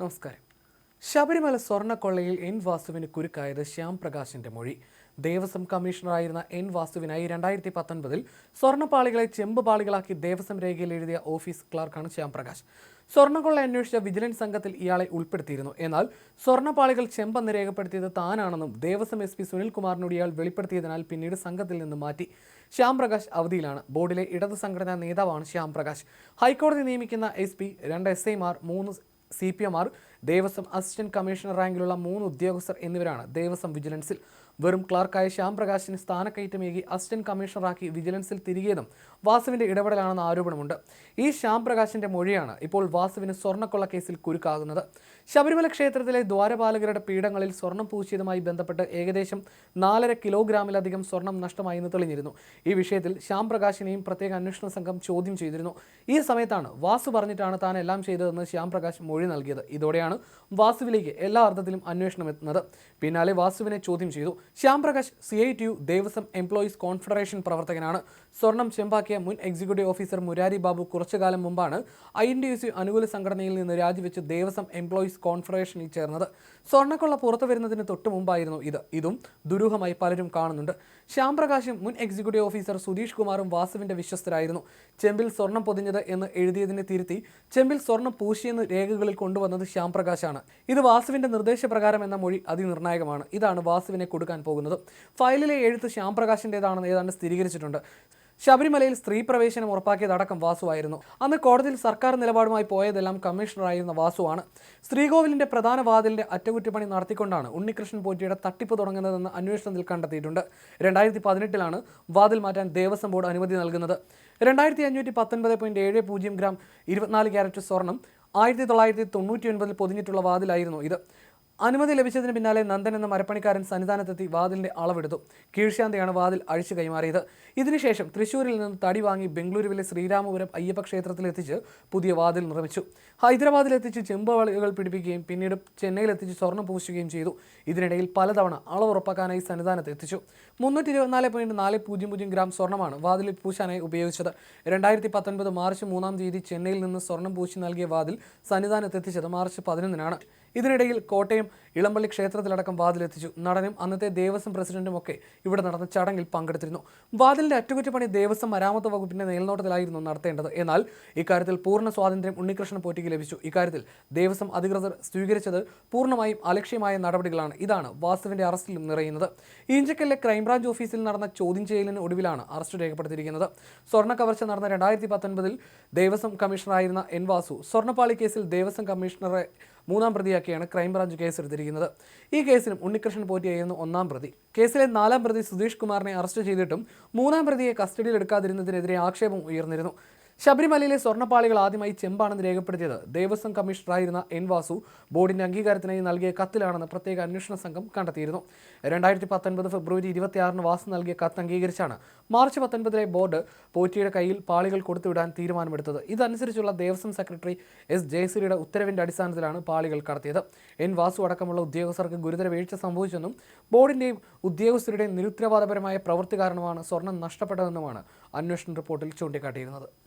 നമസ്കാരം. ശബരിമല സ്വർണക്കൊള്ളയിൽ എൻ വാസുവിന് കുരുക്കായത് ശ്യാം പ്രകാശിന്റെ മൊഴി. ദേവസ്വം കമ്മീഷണറായിരുന്ന എൻ വാസുവിനായി രണ്ടായിരത്തി പത്തൊൻപതിൽ സ്വർണപ്പാളികളെ ചെമ്പ് പാളികളാക്കി ദേവസ്വം രേഖയിൽ എഴുതിയ ഓഫീസ് ക്ലർക്കാണ് ശ്യാം പ്രകാശ് സ്വർണക്കൊള്ള അന്വേഷിച്ച വിജിലൻസ് സംഘത്തിൽ ഇയാളെ ഉൾപ്പെടുത്തിയിരുന്നു. എന്നാൽ സ്വർണപ്പാളികൾ ചെമ്പെന്ന് രേഖപ്പെടുത്തിയത് താനാണെന്നും ദേവസ്വം എസ് പി സുനിൽകുമാറിനോട് ഇയാൾ വെളിപ്പെടുത്തിയതിനാൽ പിന്നീട് സംഘത്തിൽ നിന്ന് മാറ്റി. ശ്യാം പ്രകാശ് അവധിയിലാണ്. ബോർഡിലെ ഇടത് സംഘടനാ നേതാവാണ് ശ്യാം പ്രകാശ് ഹൈക്കോടതി നിയമിക്കുന്ന എസ് പി രണ്ട് എസ് ഐമാർ മൂന്ന് സി പി എമാർ ദേവസ്വം അസിസ്റ്റന്റ് കമ്മീഷണർ റാങ്കിലുള്ള മൂന്ന് ഉദ്യോഗസ്ഥർ എന്നിവരാണ് ദേവസ്വം വിജിലൻസിൽ. വെറും ക്ലാർക്കായ ശ്യാം പ്രകാശിന് സ്ഥാനക്കയറ്റമേകി അസിസ്റ്റന്റ് കമ്മീഷണറാക്കി വിജിലൻസിൽ തിരികിയതും വാസുവിന്റെ ഇടപെടലാണെന്ന ആരോപണമുണ്ട്. ഈ ശ്യാം പ്രകാശിന്റെ മൊഴിയാണ് ഇപ്പോൾ വാസുവിന് സ്വർണക്കൊള്ള കേസിൽ കുരുക്കാകുന്നത്. ശബരിമല ക്ഷേത്രത്തിലെ ദ്വാരപാലകരുടെ പീഠങ്ങളിൽ സ്വർണം പൂശിയതുമായി ബന്ധപ്പെട്ട് ഏകദേശം നാലര കിലോഗ്രാമിലധികം സ്വർണം നഷ്ടമായി എന്ന് തെളിഞ്ഞിരുന്നു. ഈ വിഷയത്തിൽ ശ്യാം പ്രകാശിനെയും പ്രത്യേക അന്വേഷണ സംഘം ചോദ്യം ചെയ്തിരുന്നു. ഈ സമയത്താണ് വാസു പറഞ്ഞിട്ടാണ് താൻ എല്ലാം ചെയ്തതെന്ന് ശ്യാം പ്രകാശ് മൊഴി നൽകിയത്. ഇതോടെയാണ് വാസുവിലേക്ക് എല്ലാ അർത്ഥത്തിലും അന്വേഷണം എത്തുന്നത്. പിന്നാലെ വാസുവിനെ ചോദ്യം ചെയ്തു. Shyamprakash C I T U Devaswom employees confederation പ്രവർത്തകനാണ്. സ്വർണം ചെമ്പാക്കിയ മുൻ എക്സിക്യൂട്ടീവ് ഓഫീസർ മുരാരി ബാബു കുറച്ചുകാലം മുമ്പാണ് ഐ എൻ ഡി അനുകൂല സംഘടനയിൽ നിന്ന് രാജിവെച്ച് ദേവസ്വം എംപ്ലോയീസ് കോൺഫെഡറേഷനിൽ ചേർന്നത്. സ്വർണക്കൊള്ള പുറത്തു വരുന്നതിന് തൊട്ട് മുമ്പായിരുന്നു ഇത്. ഇതും ദുരൂഹമായി പലരും കാണുന്നുണ്ട്. ശ്യാംപ്രകാശും മുൻ എക്സിക്യൂട്ടീവ് ഓഫീസർ സുധീഷ് കുമാറും വാസുവിന്റെ വിശ്വസ്തരായിരുന്നു. ചെമ്പിൽ സ്വർണം പൊതിഞ്ഞത് എന്ന് എഴുതിയതിനെ തിരുത്തി ചെമ്പിൽ സ്വർണം പൂശിയെന്ന് രേഖകളിൽ കൊണ്ടുവന്നത് ശ്യാം പ്രകാശാണ് ഇത് വാസുവിന്റെ നിർദ്ദേശപ്രകാരം എന്ന മൊഴി അതിനിർണായകമാണ്. ഇതാണ് വാസുവിനെ കൊടുക്കാൻ പോകുന്നത്. ഫയലിലെ എഴുത്ത് ശ്യാം പ്രകാശിന്റെതാണെന്ന് ഏതാണ്ട് സ്ഥിരീകരിച്ചിട്ടുണ്ട്. ശബരിമലയിൽ സ്ത്രീ പ്രവേശനം ഉറപ്പാക്കിയതടക്കം വാസുവായിരുന്നു അന്ന് കോടതിയിൽ സർക്കാർ നിലപാടുമായി പോയതെല്ലാം കമ്മീഷണറായിരുന്ന വാസുവാണ് ശ്രീകോവിലിന്റെ പ്രധാന വാതിലിന്റെ അറ്റകുറ്റപ്പണി നടത്തിക്കൊണ്ടാണ് ഉണ്ണികൃഷ്ണൻ പോറ്റിയുടെ തട്ടിപ്പ് തുടങ്ങുന്നതെന്ന് അന്വേഷണത്തിൽ കണ്ടെത്തിയിട്ടുണ്ട്. രണ്ടായിരത്തി പതിനെട്ടിലാണ് വാതിൽ മാറ്റാൻ ദേവസ്വം ബോർഡ് അനുമതി നൽകുന്നത്. രണ്ടായിരത്തി അഞ്ഞൂറ്റി പത്തൊൻപത് പോയിന്റ് ഏഴ് പൂജ്യം ഗ്രാം ഇരുപത്തിനാല് ക്യാരറ്റ് സ്വർണം ആയിരത്തി തൊള്ളായിരത്തി തൊണ്ണൂറ്റി ഒൻപതിൽ പൊതിഞ്ഞിട്ടുള്ള വാതിലായിരുന്നു ഇത്. അനുമതി ലഭിച്ചതിന് പിന്നാലെ നന്ദൻ എന്ന മരപ്പണിക്കാരൻ സന്നിധാനത്തെത്തി വാതിലിന്റെ അളവെടുത്തു. കീഴ്ശാന്തിയാണ് വാതിൽ അഴിച്ചു കൈമാറിയത്. ഇതിനുശേഷം തൃശൂരിൽ നിന്ന് തടി വാങ്ങി ബംഗളൂരുവിലെ ശ്രീരാമപുരം അയ്യപ്പ ക്ഷേത്രത്തിൽ എത്തിച്ച് പുതിയ വാതിൽ നിർമ്മിച്ചു. ഹൈദരാബാദിൽ എത്തിച്ച് ചെമ്പവളികൾ പിടിപ്പിക്കുകയും പിന്നീട് ചെന്നൈയിൽ എത്തിച്ച് സ്വർണം പൂശുകയും ചെയ്തു. ഇതിനിടയിൽ പലതവണ അളവ് ഉറപ്പാക്കാനായി സന്നിധാനത്ത് എത്തിച്ചു. മുന്നൂറ്റി ഇരുപത്തിനാല് പോയിന്റ് നാല് പൂജ്യം പൂജ്യം ഗ്രാം സ്വർണമാണ് വാതിലിൽ പൂശാനായി ഉപയോഗിച്ചത്. രണ്ടായിരത്തി പത്തൊൻപത് മാർച്ച് മൂന്നാം തീയതി ചെന്നൈയിൽ നിന്ന് സ്വർണം പൂശി നൽകിയ വാതിൽ സന്നിധാനത്ത് എത്തിച്ചത് മാർച്ച് പതിനൊന്നിനാണ്. ഇതിനിടയിൽ കോട്ടയം ഇളമ്പള്ളി ക്ഷേത്രത്തിലടക്കം വാതിലെത്തിച്ചു. നടനും അന്നത്തെ ദേവസ്വം പ്രസിഡന്റും ഒക്കെ ഇവിടെ നടന്ന ചടങ്ങിൽ പങ്കെടുത്തിരുന്നു. വാതിലിന്റെ അറ്റകുറ്റപ്പണി ദേവസ്വം മരാമത്ത് വകുപ്പിന്റെ മേൽനോട്ടത്തിലായിരുന്നു നടത്തേണ്ടത്. എന്നാൽ ഇക്കാര്യത്തിൽ പൂർണ സ്വാതന്ത്ര്യം ഉണ്ണികൃഷ്ണൻ പോറ്റിക്ക് ലഭിച്ചു. ഇക്കാര്യത്തിൽ ദേവസ്വം അധികൃതർ സ്വീകരിച്ചത് പൂർണമായും അലക്ഷ്യമായ നടപടികളാണ്. ഇതാണ് വാസുവിന്റെ അറസ്റ്റിലും നിറയുന്നത്. ഈഞ്ചക്കലിലെ ക്രൈംബ്രാഞ്ച് ഓഫീസിൽ നടന്ന ചോദ്യം ചെയ്യലിന് ഒടുവിലാണ് അറസ്റ്റ് രേഖപ്പെടുത്തിയിരിക്കുന്നത്. സ്വർണ കവർച്ച നടന്ന രണ്ടായിരത്തി പത്തൊൻപതിൽ ദേവസ്വം കമ്മീഷണറായിരുന്ന എൻ വാസു. സ്വർണപ്പാളി കേസിൽ ദേവസ്വം കമ്മീഷണറെ മൂന്നാം പ്രതിയാക്കിയാണ് ക്രൈംബ്രാഞ്ച് കേസെടുത്തിരിക്കുന്നത്. ഈ കേസിലും ഉണ്ണികൃഷ്ണൻ പോറ്റിയായിരുന്നു ഒന്നാം പ്രതി. കേസിലെ നാലാം പ്രതി സുധീഷ് കുമാറിനെ അറസ്റ്റ് ചെയ്തിട്ടും മൂന്നാം പ്രതിയെ കസ്റ്റഡിയിൽ എടുക്കാതിരുന്നതിനെതിരെ ആക്ഷേപം ഉയർന്നിരുന്നു. ശബരിമലയിലെ സ്വർണപ്പാളികൾ ആദ്യമായി ചെമ്പാണെന്ന് രേഖപ്പെടുത്തിയത് ദേവസ്വം കമ്മീഷണറായിരുന്ന എൻ വാസു ബോർഡിന്റെ അംഗീകാരത്തിനായി നൽകിയ കത്തിലാണെന്ന് പ്രത്യേക അന്വേഷണ സംഘം കണ്ടെത്തിയിരുന്നു. രണ്ടായിരത്തി പത്തൊൻപത് ഫെബ്രുവരി ഇരുപത്തിയാറിന് വാസു നൽകിയ കത്ത് അംഗീകരിച്ചാണ് മാർച്ച് പത്തൊൻപതിലെ ബോർഡ് പോറ്റിയുടെ കയ്യിൽ പാളികൾ കൊടുത്തുവിടാൻ തീരുമാനമെടുത്തത്. ഇതനുസരിച്ചുള്ള ദേവസ്വം സെക്രട്ടറി എസ് ജയശ്രീയുടെ ഉത്തരവിന്റെ അടിസ്ഥാനത്തിലാണ് പാളികൾ കടത്തിയത്. എൻ വാസു അടക്കമുള്ള ഉദ്യോഗസ്ഥർക്ക് ഗുരുതര വീഴ്ച സംഭവിച്ചെന്നും ബോർഡിന്റെയും ഉദ്യോഗസ്ഥരുടെയും നിരുത്തരവാദപരമായ പ്രവൃത്തി കാരണമാണ് സ്വർണം നഷ്ടപ്പെട്ടതെന്നുമാണ് അന്വേഷണ റിപ്പോർട്ടിൽ ചൂണ്ടിക്കാട്ടിയിരുന്നത്.